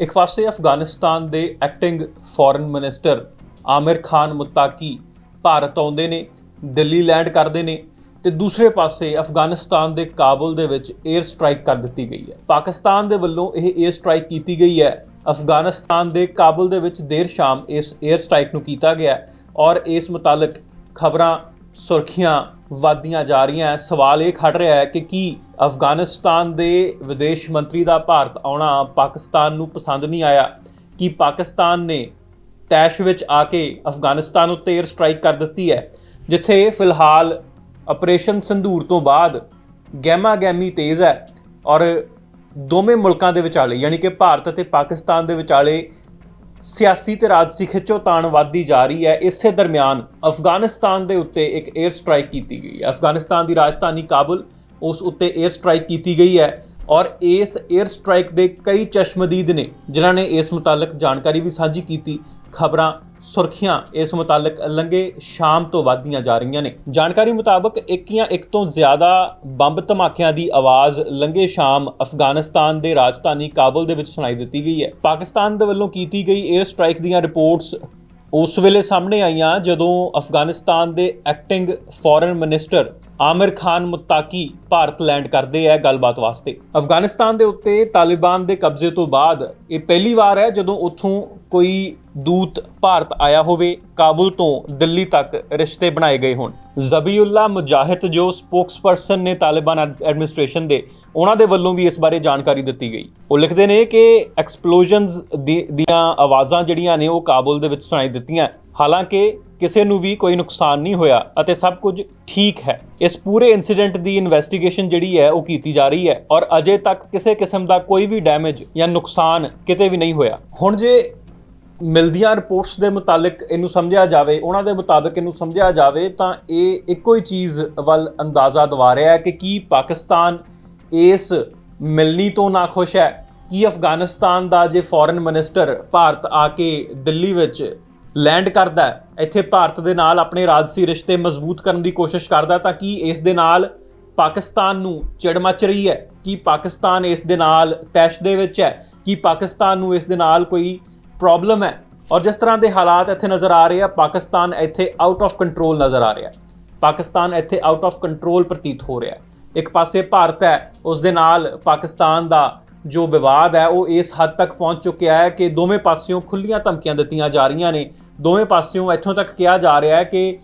ਇੱਕ ਪਾਸੇ ਅਫਗਾਨਿਸਤਾਨ ਦੇ acting foreign minister Amir Khan Muttaqi Bharat ਆਉਂਦੇ ਨੇ, ਦਿੱਲੀ ਲੈਂਡ ਕਰਦੇ ਨੇ ਤੇ ਦੂਸਰੇ ਪਾਸੇ ਅਫਗਾਨਿਸਤਾਨ ਦੇ ਕਾਬਲ ਦੇ ਵਿੱਚ 에ਅਰ ਸਟ੍ਰਾਈਕ ਕਰ ਦਿੱਤੀ ਗਈ ਹੈ। ਪਾਕਿਸਤਾਨ ਦੇ ਵੱਲੋਂ ਇਹ 에ਅਰ ਸਟ੍ਰਾਈਕ ਕੀਤੀ ਗਈ ਹੈ। ਅਫਗਾਨਿਸਤਾਨ ਦੇ ਕਾਬਲ ਦੇ ਵਿੱਚ ਦੇਰ ਸ਼ਾਮ ਇਸ 에ਅਰ ਸਟ੍ਰਾਈਕ ਨੂੰ ਕੀਤਾ ਗਿਆ ਔਰ ਇਸ ਮੁਤਾਲਕ ਖਬਰਾਂ, ਸੁਰਖੀਆਂ ਵਧਦੀਆਂ ਜਾ ਰਹੀਆਂ ਸਵਾਲ ਇਹ ਖੜ ਰਿਹਾ ਹੈ ਕਿ ਕੀ ਅਫਗਾਨਿਸਤਾਨ ਦੇ ਵਿਦੇਸ਼ ਮੰਤਰੀ ਦਾ ਭਾਰਤ ਆਉਣਾ ਪਾਕਿਸਤਾਨ ਨੂੰ ਪਸੰਦ ਨਹੀਂ ਆਇਆ? ਕਿ ਪਾਕਿਸਤਾਨ ਨੇ ਤੈਸ਼ ਵਿੱਚ ਆ ਕੇ ਅਫਗਾਨਿਸਤਾਨ ਉੱਤੇ 에ਅਰ ਸਟ੍ਰਾਈਕ ਕਰ ਦਿੱਤੀ ਹੈ? ਜਿੱਥੇ ਫਿਲਹਾਲ ਆਪਰੇਸ਼ਨ ਸੰਧੂਰ ਤੋਂ ਬਾਅਦ ਗਹਿਮਾ ਗਹਿਮੀ ਤੇਜ਼ ਹੈ ਔਰ ਦੋਵੇਂ ਮੁਲਕਾਂ ਦੇ ਵਿਚਾਲੇ, ਯਾਨੀ ਕਿ ਭਾਰਤ ਅਤੇ ਪਾਕਿਸਤਾਨ ਦੇ ਵਿਚਾਲੇ ਸਿਆਸੀ ਤੇ ਰਾਜਸੀ ਖਿੱਚੋਤਾਣ ਵੱਧਦੀ ਜਾ ਰਹੀ ਹੈ। ਇਸੇ ਦਰਮਿਆਨ ਅਫਗਾਨਿਸਤਾਨ ਦੇ ਉੱਤੇ ਇੱਕ 에ਅਰ ਸਟ੍ਰਾਈਕ ਕੀਤੀ ਗਈ ਹੈ। ਅਫਗਾਨਿਸਤਾਨ ਦੀ ਰਾਜਧਾਨੀ ਕਾਬੁਲ ਉਸ ਉੱਤੇ 에ਅਰ ਸਟ੍ਰਾਈਕ ਕੀਤੀ ਗਈ ਹੈ ਔਰ ਇਸ 에ਅਰ ਸਟ੍ਰਾਈਕ ਦੇ ਕਈ ਚਸ਼ਮਦੀਦ ਨੇ, ਜਿਨ੍ਹਾਂ ਨੇ ਇਸ ਮੁਤਲਕ ਜਾਣਕਾਰੀ ਵੀ ਸਾਂਝੀ ਕੀਤੀ। ਖਬਰਾਂ ਸੁਰਖੀਆਂ ਇਸ ਮੁਤਾਲਕ ਲੰਗੇ ਸ਼ਾਮ ਤੋਂ ਵਧਦੀਆਂ ਜਾ ਰਹੀਆਂ ਨੇ। ਜਾਣਕਾਰੀ ਮੁਤਾਬਕ ਇੱਕ ਜਾਂ ਇੱਕ ਤੋਂ ਜ਼ਿਆਦਾ ਬੰਬ ਧਮਾਕਿਆਂ ਦੀ ਆਵਾਜ਼ ਲੰਗੇ ਸ਼ਾਮ ਅਫਗਾਨਿਸਤਾਨ ਦੇ ਰਾਜਧਾਨੀ ਕਾਬੁਲ ਦੇ ਵਿੱਚ ਸੁਣਾਈ ਦਿੱਤੀ ਗਈ ਹੈ। ਪਾਕਿਸਤਾਨ ਦੇ ਵੱਲੋਂ ਕੀਤੀ ਗਈ 에ਅਰ ਸਟ੍ਰਾਈਕ ਦੀਆਂ ਰਿਪੋਰਟਸ ਉਸ ਵੇਲੇ ਸਾਹਮਣੇ ਆਈਆਂ ਜਦੋਂ ਅਫਗਾਨਿਸਤਾਨ ਦੇ acting foreign minister Amir Khan Muttaqi Bharat land ਕਰਦੇ ਹੈ ਗੱਲਬਾਤ ਵਾਸਤੇ। ਅਫਗਾਨਿਸਤਾਨ ਦੇ ਉੱਤੇ ਤਾਲਿਬਾਨ ਦੇ ਕਬਜ਼ੇ ਤੋਂ ਬਾਅਦ ਇਹ ਪਹਿਲੀ ਵਾਰ ਹੈ ਜਦੋਂ ਉੱਥੋਂ ਕੋਈ ਦੂਤ ਭਾਰਤ ਆਇਆ ਹੋਵੇ, ਕਾਬੁਲ ਤੋਂ ਦਿੱਲੀ ਤੱਕ ਰਿਸ਼ਤੇ ਬਣਾਏ ਗਏ ਹੋਣ। ਜ਼ਬੀਉੱਲਾ ਮੁਜਾਹਿਦ ਜੋ ਸਪੋਕਸਪਰਸਨ ਨੇ ਤਾਲਿਬਾਨ ਐਡਮਿਨਿਸਟ੍ਰੇਸ਼ਨ ਦੇ, ਉਹਨਾਂ ਦੇ ਵੱਲੋਂ ਵੀ ਇਸ ਬਾਰੇ ਜਾਣਕਾਰੀ ਦਿੱਤੀ ਗਈ। ਉਹ ਲਿਖਦੇ ਨੇ ਕਿ ਐਕਸਪਲੋਜਨਸ ਦੀਆਂ ਆਵਾਜ਼ਾਂ ਜਿਹੜੀਆਂ ਨੇ ਉਹ ਕਾਬੁਲ ਦੇ ਵਿੱਚ ਸੁਣਾਈ ਦਿੱਤੀਆਂ। ਹਾਲਾਂਕਿ ਕਿਸੇ ਨੂੰ ਵੀ ਕੋਈ ਨੁਕਸਾਨ ਨਹੀਂ ਹੋਇਆ ਅਤੇ ਸਭ ਕੁਝ ਠੀਕ ਹੈ। ਇਸ ਪੂਰੇ ਇਨਸੀਡੈਂਟ ਦੀ ਇਨਵੈਸਟੀਗੇਸ਼ਨ ਜਿਹੜੀ ਹੈ, ਉਹ ਕੀਤੀ ਜਾ ਰਹੀ ਹੈ ਔਰ ਅਜੇ ਤੱਕ ਕਿਸੇ ਕਿਸਮ ਦਾ ਕੋਈ ਵੀ ਡੈਮੇਜ ਜਾਂ ਨੁਕਸਾਨ ਕਿਤੇ ਵੀ ਨਹੀਂ ਹੋਇਆ। ਹੁਣ ਜੇ ਮਿਲਦੀਆਂ ਰਿਪੋਰਟਸ ਦੇ ਮੁਤਾਲਿਕ ਇਹਨੂੰ ਸਮਝਿਆ ਜਾਵੇ, ਉਹਨਾਂ ਦੇ ਮੁਤਾਬਕ ਇਹਨੂੰ ਸਮਝਿਆ ਜਾਵੇ, ਤਾਂ ਇਹ ਇੱਕੋ ਹੀ ਚੀਜ਼ ਵੱਲ ਅੰਦਾਜ਼ਾ ਦਵਾ ਰਿਹਾ ਹੈ ਕਿ ਕੀ ਪਾਕਿਸਤਾਨ ਇਸ ਮਿਲਣੀ ਤੋਂ ਨਾ ਖੁਸ਼ ਹੈ, ਕੀ ਅਫਗਾਨਿਸਤਾਨ ਦਾ ਜੇ ਫੋਰਨ ਮਿਨਿਸਟਰ ਭਾਰਤ ਆ ਕੇ ਦਿੱਲੀ ਵਿੱਚ ਲੈਂਡ ਕਰਦਾ ਇੱਥੇ ਭਾਰਤ ਦੇ ਨਾਲ ਆਪਣੇ ਰਾਜਸੀ ਰਿਸ਼ਤੇ ਮਜ਼ਬੂਤ ਕਰਨ ਦੀ ਕੋਸ਼ਿਸ਼ ਕਰਦਾ ਤਾਂ ਕੀ ਇਸ ਦੇ ਨਾਲ ਪਾਕਿਸਤਾਨ ਨੂੰ ਚਿੜ ਮੱਚ ਰਹੀ ਹੈ? ਕੀ ਪਾਕਿਸਤਾਨ ਇਸ ਦੇ ਨਾਲ ਤੈਸ਼ ਦੇ ਵਿੱਚ ਹੈ? ਕੀ ਪਾਕਿਸਤਾਨ ਨੂੰ ਇਸ ਦੇ ਨਾਲ ਕੋਈ ਪ੍ਰੋਬਲਮ ਹੈ? ਔਰ ਜਿਸ ਤਰ੍ਹਾਂ ਦੇ ਹਾਲਾਤ ਇੱਥੇ ਨਜ਼ਰ ਆ ਰਹੇ ਆ, ਪਾਕਿਸਤਾਨ ਇੱਥੇ ਆਊਟ ਆਫ ਕੰਟਰੋਲ ਨਜ਼ਰ ਆ ਰਿਹਾ ਪਾਕਿਸਤਾਨ ਇੱਥੇ ਆਊਟ ਆਫ ਕੰਟਰੋਲ ਪ੍ਰਤੀਤ ਹੋ ਰਿਹਾ ਇੱਕ ਪਾਸੇ ਭਾਰਤ ਹੈ, ਉਸ ਦੇ ਨਾਲ ਪਾਕਿਸਤਾਨ ਦਾ ਜੋ ਵਿਵਾਦ ਹੈ, ਉਹ ਇਸ ਹੱਦ ਤੱਕ ਪਹੁੰਚ ਚੁੱਕਿਆ ਹੈ ਕਿ ਦੋਵੇਂ ਪਾਸਿਓਂ ਖੁੱਲੀਆਂ ਧਮਕੀਆਂ ਦਿੱਤੀਆਂ ਜਾ ਰਹੀਆਂ ਨੇ। ਦੋਵੇਂ ਪਾਸਿਓਂ ਇੱਥੋਂ ਤੱਕ ਕਿਹਾ ਜਾ ਰਿਹਾ ਹੈ ਕਿ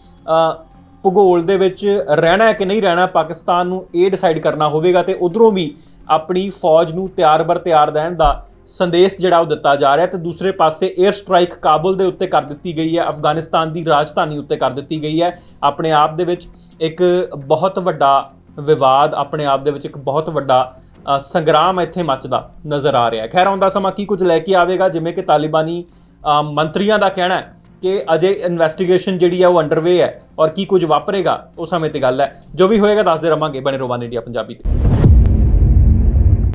ਭੂਗੋਲ ਦੇ ਵਿੱਚ ਰਹਿਣਾ ਹੈ ਕਿ ਨਹੀਂ ਰਹਿਣਾ, ਪਾਕਿਸਤਾਨ ਨੂੰ ਇਹ ਡਿਸਾਈਡ ਕਰਨਾ ਹੋਵੇਗਾ ਤੇ ਉਧਰੋਂ ਵੀ ਆਪਣੀ ਫੌਜ ਨੂੰ ਤਿਆਰ ਬਰ ਤਿਆਰ ਰਹਿਣ ਦਾ ਸੰਦੇਸ਼ ਜਿਹੜਾ ਉਹ ਦਿੱਤਾ ਜਾ ਰਿਹਾ ਤੇ ਦੂਸਰੇ ਪਾਸੇ 에ਅਰ ਸਟ੍ਰਾਈਕ ਕਾਬੁਲ ਦੇ ਉੱਤੇ ਕਰ ਦਿੱਤੀ ਗਈ ਹੈ, ਅਫਗਾਨਿਸਤਾਨ ਦੀ ਰਾਜਧਾਨੀ ਉੱਤੇ ਕਰ ਦਿੱਤੀ ਗਈ ਹੈ। ਆਪਣੇ ਆਪ ਦੇ ਵਿੱਚ ਇੱਕ ਬਹੁਤ ਵੱਡਾ ਵਿਵਾਦ, ਆਪਣੇ ਆਪ ਦੇ ਵਿੱਚ ਇੱਕ ਬਹੁਤ ਵੱਡਾ ਸੰਗਰਾਮ ਇੱਥੇ ਮੱਚਦਾ ਨਜ਼ਰ ਆ ਰਿਹਾ ਖੈਰ ਆਉਂਦਾ ਸਮਾਂ ਕੀ ਕੁਝ ਲੈ ਕੇ ਆਵੇਗਾ? ਜਿਵੇਂ ਕਿ ਤਾਲਿਬਾਨੀ ਮੰਤਰੀਆਂ ਦਾ ਕਹਿਣਾ ਹੈ ਕਿ ਅਜੇ ਇਨਵੈਸਟੀਗੇਸ਼ਨ ਜਿਹੜੀ ਆ ਉਹ ਅੰਡਰਵੇ ਹੈ ਔਰ ਕੀ ਕੁਝ ਵਾਪਰੇਗਾ, ਉਹ ਸਮੇਂ ਤੇ ਗੱਲ ਹੈ। ਜੋ ਵੀ ਹੋਏਗਾ, ਦੱਸਦੇ ਰਵਾਂਗੇ। ਬਣੇ ਰੋਵਾਨ ਇੰਡੀਆ ਪੰਜਾਬੀ ਤੇ।